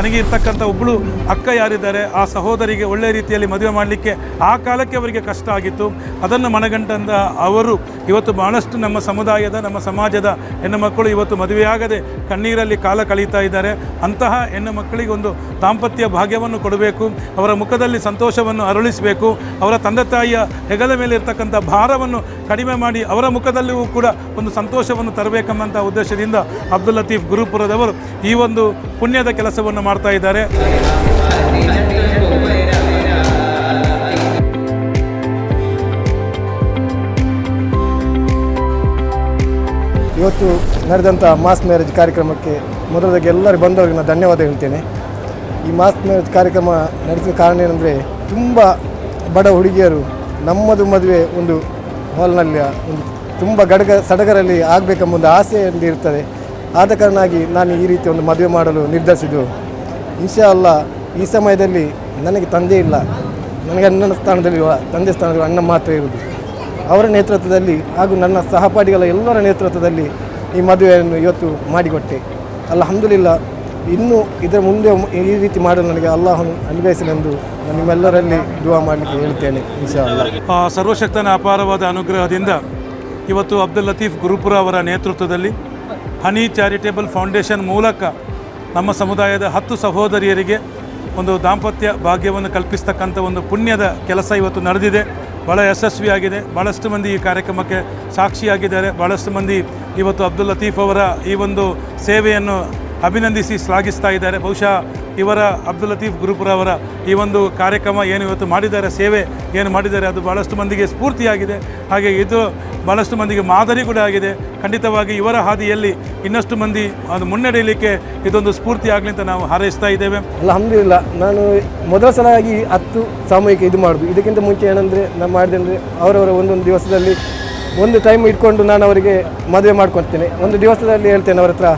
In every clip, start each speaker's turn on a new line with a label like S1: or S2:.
S1: ತನಗೆ ಇರ್ತಕ್ಕಂಥ ಒಬ್ಬಳು ಅಕ್ಕ ಯಾರಿದ್ದಾರೆ, ಆ ಸಹೋದರಿಗೆ ಒಳ್ಳೆಯ ರೀತಿಯಲ್ಲಿ ಮದುವೆ ಮಾಡಲಿಕ್ಕೆ ಆ ಕಾಲಕ್ಕೆ ಅವರಿಗೆ ಕಷ್ಟ ಆಗಿತ್ತು. ಅದನ್ನು ಮನಗಂಡಂದ ಅವರು, ಇವತ್ತು ಬಹಳಷ್ಟು ನಮ್ಮ ಸಮುದಾಯದ, ನಮ್ಮ ಸಮಾಜದ ಹೆಣ್ಣು ಮಕ್ಕಳು ಇವತ್ತು ಮದುವೆಯಾಗದೆ ಕಣ್ಣೀರಲ್ಲಿ ಕಾಲ ಕಳೀತಾ ಇದ್ದಾರೆ. ಅಂತಹ ಹೆಣ್ಣು ಮಕ್ಕಳಿಗೆ ಒಂದು ದಾಂಪತ್ಯ ಭಾಗ್ಯವನ್ನು ಕೊಡಬೇಕು, ಅವರ ಮುಖದಲ್ಲಿ ಸಂತೋಷವನ್ನು ಅರಳಿಸಬೇಕು, ಅವರ ತಂದೆ ತಾಯಿಯ ಹೆಗಲ ಮೇಲೆ ಇರ್ತಕ್ಕಂಥ ಭಾರವನ್ನು ಕಡಿಮೆ ಮಾಡಿ ಅವರ ಮುಖದಲ್ಲಿಯೂ ಕೂಡ ಒಂದು ಸಂತೋಷವನ್ನು ತರಬೇಕೆಂಬಂಥ ಉದ್ದೇಶದಿಂದ ಅಬ್ದುಲ್ ಲತೀಫ್ ಗುರುಪುರದವರು ಈ ಒಂದು ಪುಣ್ಯದ ಕೆಲಸವನ್ನು ಮಾಡ್ತಾ ಇದ್ದಾರೆ.
S2: ಇವತ್ತು ನಡೆದಂಥ ಮಾಸ್ ಮ್ಯಾರೇಜ್ ಕಾರ್ಯಕ್ರಮಕ್ಕೆ ಮೊದಲಾಗಿ ಎಲ್ಲರಿಗೂ ಬಂದವರಿಗೆ ನಾನು ಧನ್ಯವಾದ ಹೇಳ್ತೇನೆ. ಈ ಮಾಸ್ ಮ್ಯಾರೇಜ್ ಕಾರ್ಯಕ್ರಮ ನಡೆಸಿದ ಕಾರಣ ಏನಂದರೆ ತುಂಬ ಬಡ ಹುಡುಗಿಯರು ನಮ್ಮದು ಮದುವೆ ಒಂದು ಹಾಲ್ನಲ್ಲಿ ಒಂದು ತುಂಬ ಗಡಗ ಸಡಗರಲ್ಲಿ ಆಗಬೇಕೆಂಬ ಒಂದು ಆಸೆ ಇರ್ತದೆ. ಆದ ಕಾರಣಾಗಿ ನಾನು ಈ ರೀತಿ ಒಂದು ಮದುವೆ ಮಾಡಲು ನಿರ್ಧರಿಸಿದ್ದು. ಇನ್ಶಾ ಅಲ್ಲ ಈ ಸಮಯದಲ್ಲಿ ನನಗೆ ತಂದೆ ಇಲ್ಲ. ನನಗೆ ಅಣ್ಣನ ಸ್ಥಾನದಲ್ಲಿ ತಂದೆ ಸ್ಥಾನದಲ್ಲಿ ಅಣ್ಣ ಮಾತ್ರ ಇರುವುದು. ಅವರ ನೇತೃತ್ವದಲ್ಲಿ ಹಾಗೂ ನನ್ನ ಸಹಪಾಠಿಗಳ ಎಲ್ಲರ ನೇತೃತ್ವದಲ್ಲಿ ಈ ಮದುವೆಯನ್ನು ಇವತ್ತು ಮಾಡಿಕೊಟ್ಟೆ. ಅಲ್ಹಮ್ದುಲಿಲ್ಲ, ಇನ್ನೂ ಇದರ ಮುಂದೆ ಈ ರೀತಿ ಮಾಡಲು ನನಗೆ ಅಲ್ಲಾಹನು ಅನುಗ್ರಹಿಸಲೆಂದು ನಿಮ್ಮೆಲ್ಲರಲ್ಲಿ ದುವಾ ಮಾಡಲಿಕ್ಕೆ ಹೇಳ್ತೇನೆ, ಇನ್ಶಾ ಅಲ್ಲ
S1: ಸರ್ವಶಕ್ತನ ಅಪಾರವಾದ ಅನುಗ್ರಹದಿಂದ ಇವತ್ತು ಅಬ್ದುಲ್ ಲತೀಫ್ ಗುರುಪುರ ಅವರ ನೇತೃತ್ವದಲ್ಲಿ ಹನಿ ಚಾರಿಟೇಬಲ್ ಫೌಂಡೇಶನ್ ಮೂಲಕ ನಮ್ಮ ಸಮುದಾಯದ ಹತ್ತು ಸಹೋದರಿಯರಿಗೆ ಒಂದು ದಾಂಪತ್ಯ ಭಾಗ್ಯವನ್ನು ಕಲ್ಪಿಸ್ತಕ್ಕಂಥ ಒಂದು ಪುಣ್ಯದ ಕೆಲಸ ಇವತ್ತು ನಡೆದಿದೆ. ಭಾಳ ಯಶಸ್ವಿಯಾಗಿದೆ. ಭಾಳಷ್ಟು ಮಂದಿ ಈ ಕಾರ್ಯಕ್ರಮಕ್ಕೆ ಸಾಕ್ಷಿಯಾಗಿದ್ದಾರೆ. ಭಾಳಷ್ಟು ಮಂದಿ ಇವತ್ತು ಅಬ್ದುಲ್ ಲತೀಫ್ ಅವರ ಈ ಒಂದು ಸೇವೆಯನ್ನು ಅಭಿನಂದಿಸಿ ಶ್ಲಾಘಿಸ್ತಾ ಇದ್ದಾರೆ. ಬಹುಶಃ ಇವರ ಅಬ್ದುಲ್ ಲತೀಫ್ ಗುರುಪುರ ಅವರ ಈ ಒಂದು ಕಾರ್ಯಕ್ರಮ ಏನು ಇವತ್ತು ಮಾಡಿದ್ದಾರೆ, ಸೇವೆ ಏನು ಮಾಡಿದ್ದಾರೆ ಅದು ಭಾಳಷ್ಟು ಮಂದಿಗೆ ಸ್ಫೂರ್ತಿಯಾಗಿದೆ. ಹಾಗೆ ಇದು ಭಾಳಷ್ಟು ಮಂದಿಗೆ ಮಾದರಿ ಕೂಡ ಆಗಿದೆ. ಖಂಡಿತವಾಗಿ ಇವರ ಹಾದಿಯಲ್ಲಿ ಇನ್ನಷ್ಟು ಮಂದಿ ಅದು ಮುನ್ನಡೆಯಲಿಕ್ಕೆ ಇದೊಂದು ಸ್ಫೂರ್ತಿ ಆಗಲಿ ಅಂತ ನಾವು ಹಾರೈಸ್ತಾ ಇದ್ದೇವೆ.
S2: ಅಲ್ಹಮ್ದುಲಿಲ್ಲ, ನಾನು ಮೊದಲ ಸಲ ಆಗಿ ಹತ್ತು ಸಾಮೂಹಿಕ ಇದು ಮಾಡೋದು. ಇದಕ್ಕಿಂತ ಮುಂಚೆ ಏನಂದರೆ, ನಾನು ಮಾಡಿದೆ ಅಂದರೆ ಅವರವರ ಒಂದೊಂದು ದಿವಸದಲ್ಲಿ ಒಂದು ಟೈಮ್ ಇಟ್ಕೊಂಡು ನಾನು ಅವರಿಗೆ ಮದುವೆ ಮಾಡ್ಕೊತೇನೆ ಒಂದು ದಿವಸದಲ್ಲಿ ಹೇಳ್ತೇನೆ ಅವರ ಹತ್ರ,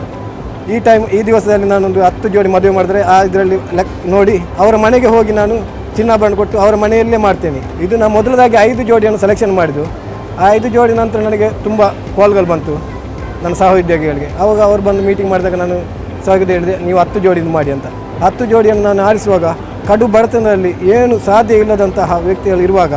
S2: ಈ ಟೈಮ್ ಈ ದಿವಸದಲ್ಲಿ ನಾನೊಂದು ಹತ್ತು ಜೋಡಿ ಮದುವೆ ಮಾಡಿದ್ರೆ ಆ ಇದರಲ್ಲಿ ಲೆಕ್ ನೋಡಿ, ಅವರ ಮನೆಗೆ ಹೋಗಿ ನಾನು ಚಿನ್ನಾಭರಣ ಕೊಟ್ಟು ಅವರ ಮನೆಯಲ್ಲೇ ಮಾಡ್ತೇನೆ. ಇದು ನಾನು ಮೊದಲದಾಗಿ ಐದು ಜೋಡಿಯನ್ನು ಸೆಲೆಕ್ಷನ್ ಮಾಡಿದ್ದು. ಆ ಐದು ಜೋಡಿ ನಂತರ ನನಗೆ ತುಂಬ ಕಾಲ್ಗಳು ಬಂತು, ನನ್ನ ಸಹೋದ್ಯೋಗಿಗಳಿಗೆ. ಆವಾಗ ಅವರು ಬಂದು ಮೀಟಿಂಗ್ ಮಾಡಿದಾಗ ನಾನು ಸಹೋದ್ಯೋಗಿ ಹೇಳಿದೆ, ನೀವು ಹತ್ತು ಜೋಡಿನ ಮಾಡಿ ಅಂತ. ಹತ್ತು ಜೋಡಿಯನ್ನು ನಾನು ಆರಿಸುವಾಗ ಕಡು ಬಡತನದಲ್ಲಿ ಏನು ಸಾಧ್ಯ ಇಲ್ಲದಂತಹ ವ್ಯಕ್ತಿಗಳು ಇರುವಾಗ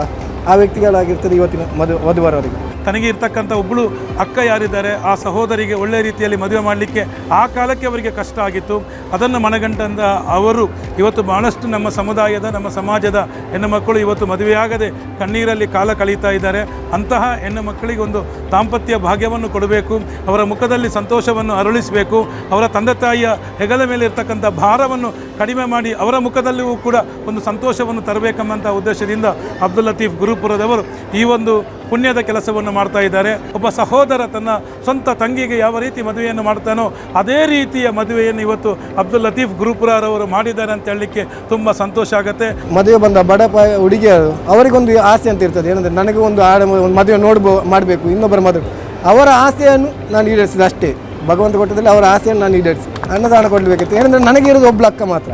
S2: ಆ ವ್ಯಕ್ತಿಗಳಾಗಿರ್ತದೆ ಇವತ್ತಿನ ಮದು ವಧುವರವರಿಗೆ
S1: ತನಗೆ ಇರ್ತಕ್ಕಂಥ ಒಬ್ಬಳು ಅಕ್ಕ ಯಾರಿದ್ದಾರೆ, ಆ ಸಹೋದರಿಗೆ ಒಳ್ಳೆ ರೀತಿಯಲ್ಲಿ ಮದುವೆ ಮಾಡಲಿಕ್ಕೆ ಆ ಕಾಲಕ್ಕೆ ಅವರಿಗೆ ಕಷ್ಟ ಆಗಿತ್ತು. ಅದನ್ನು ಮನಗಂಟಂದ ಅವರು, ಇವತ್ತು ಬಹಳಷ್ಟು ನಮ್ಮ ಸಮುದಾಯದ, ನಮ್ಮ ಸಮಾಜದ ಹೆಣ್ಣು ಮಕ್ಕಳು ಇವತ್ತು ಮದುವೆಯಾಗದೆ ಕಣ್ಣೀರಲ್ಲಿ ಕಾಲ ಕಳೀತಾ ಇದ್ದಾರೆ. ಅಂತಹ ಹೆಣ್ಣು ಮಕ್ಕಳಿಗೆ ಒಂದು ದಾಂಪತ್ಯ ಭಾಗ್ಯವನ್ನು ಕೊಡಬೇಕು, ಅವರ ಮುಖದಲ್ಲಿ ಸಂತೋಷವನ್ನು ಅರಳಿಸಬೇಕು, ಅವರ ತಂದೆ ತಾಯಿಯ ಹೆಗಲ ಮೇಲೆ ಇರ್ತಕ್ಕಂಥ ಭಾರವನ್ನು ಕಡಿಮೆ ಮಾಡಿ ಅವರ ಮುಖದಲ್ಲಿಯೂ ಕೂಡ ಒಂದು ಸಂತೋಷವನ್ನು ತರಬೇಕೆಂಬಂಥ ಉದ್ದೇಶದಿಂದ ಅಬ್ದುಲ್ ಲತೀಫ್ ಗುರುಪುರದವರು ಈ ಒಂದು ಪುಣ್ಯದ ಕೆಲಸವನ್ನು ಮಾಡ್ತಾ ಇದ್ದಾರೆ. ಒಬ್ಬ ಸಹೋದರ ತನ್ನ ಸ್ವಂತ ತಂಗಿಗೆ ಯಾವ ರೀತಿ ಮದುವೆಯನ್ನು ಮಾಡ್ತಾನೋ ಅದೇ ರೀತಿಯ ಮದುವೆಯನ್ನು ಇವತ್ತು ಅಬ್ದುಲ್ ಲತೀಫ್ ಗುರುಪುರರವರು ಮಾಡಿದ್ದಾರೆ ಅಂತ ಹೇಳಲಿಕ್ಕೆ ತುಂಬ ಸಂತೋಷ ಆಗುತ್ತೆ.
S2: ಮದುವೆ ಬಂದ ಬಡ ಹುಡುಗಿಯರು ಅವರಿಗೊಂದು ಆಸೆ ಅಂತ ಇರ್ತದೆ. ಏನಂದರೆ ನನಗೆ ಒಂದು ಆಡ ಒಂದು ಮದುವೆ ನೋಡ್ಬೋ ಮಾಡಬೇಕು, ಇನ್ನೊಬ್ಬರ ಮದುವೆ. ಅವರ ಆಸೆಯನ್ನು ನಾನು ಈಡೇರಿಸಿದೆ ಅಷ್ಟೇ. ಭಗವಂತ ಕೊಟ್ಟದಲ್ಲಿ ಅವರ ಆಸೆಯನ್ನು ನಾನು ಈಡೇರಿಸಿ ಅನ್ನದಾನ ಕೊಡಬೇಕಿತ್ತು. ಏನಂದರೆ ನನಗೆ ಇರೋದು ಒಬ್ಬಳು ಅಕ್ಕ ಮಾತ್ರ.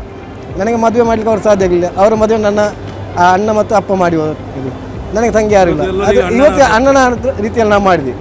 S2: ನನಗೆ ಮದುವೆ ಮಾಡಲಿಕ್ಕೆ ಅವ್ರು ಸಾಧ್ಯ ಆಗಲಿಲ್ಲ. ಅವರ ಮದುವೆ ನನ್ನ ಆ ಅಣ್ಣ ಮತ್ತು ಅಪ್ಪ ಮಾಡಿ. ಇದು ನನಗೆ ತಂಗಿ ಯಾರು ಇಲ್ಲ. ಅದು ಇವತ್ತು ಅಣ್ಣನ ರೀತಿಯಲ್ಲಿ ನಾವು ಮಾಡಿದ್ವಿ.